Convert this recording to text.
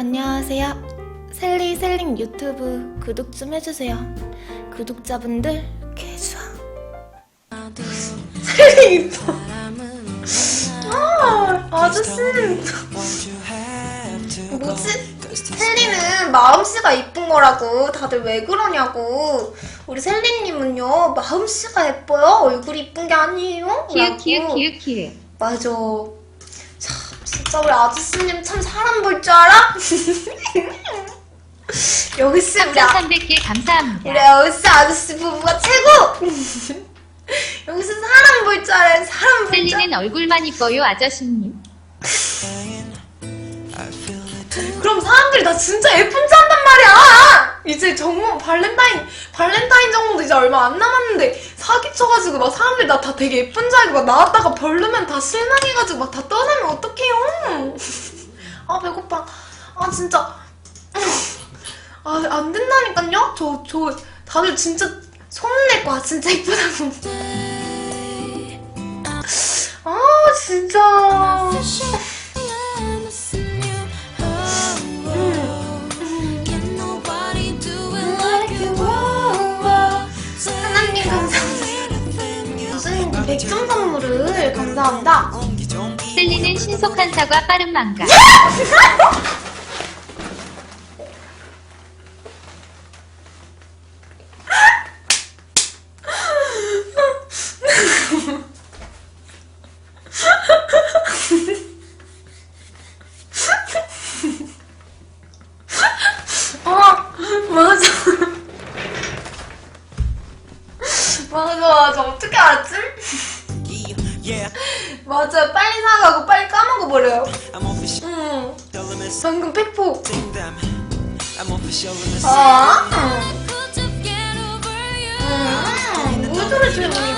안녕하세요. 셀리 셀링 유튜브 구독 좀 해주세요. 구독자분들 개좋아. 셀링 이뻐. 아, 아저씨. 뭐지? 셀리는 마음씨가 이쁜 거라고 다들 왜 그러냐고. 우리 셀리님은요 마음씨가 예뻐요. 얼굴이 이쁜 게 아니에요. 키읔 키읔 라고. 키읔 키읔 맞아. 참, 진짜 우리 아저씨님 참 사람 볼 줄 알아? 여기 씨, 우리, 아, 300개 감사합니다. 우리 여기씨 아저씨 부부가 최고! 여기서 사람 볼 줄 알아요, 사람 볼 줄 알아. 셀리는 얼굴만 이뻐요 아저씨님. 그럼 사람들이 나 진짜 예쁜 말 이제 정말 발렌타인, 발렌타인 정도 이제 얼마 안 남았는데 사기쳐가지고 막 사람들이 나다 되게 예쁜 줄 알고 막 나왔다가 별로면 다 실망해가지고 막 다 떠나면 어떡해요! 아, 배고파. 아, 진짜. 아, 안 된다니까요? 저, 저, 다들 진짜 소문낼 거야. 진짜 예쁘다고. 아, 진짜. 백점 선물을 감사합니다. 셀리는 신속한 사과 빠른 망가. 아 맞아. 맞아 맞아 어떻게 알았지? Yeah, 맞아 빨리 사가고 빨리 까먹어 버려요. I'm official 응. limits. 방금 팩폭. Sing them. I'm official limits. 아. 음. 뭘 소리 지르는 이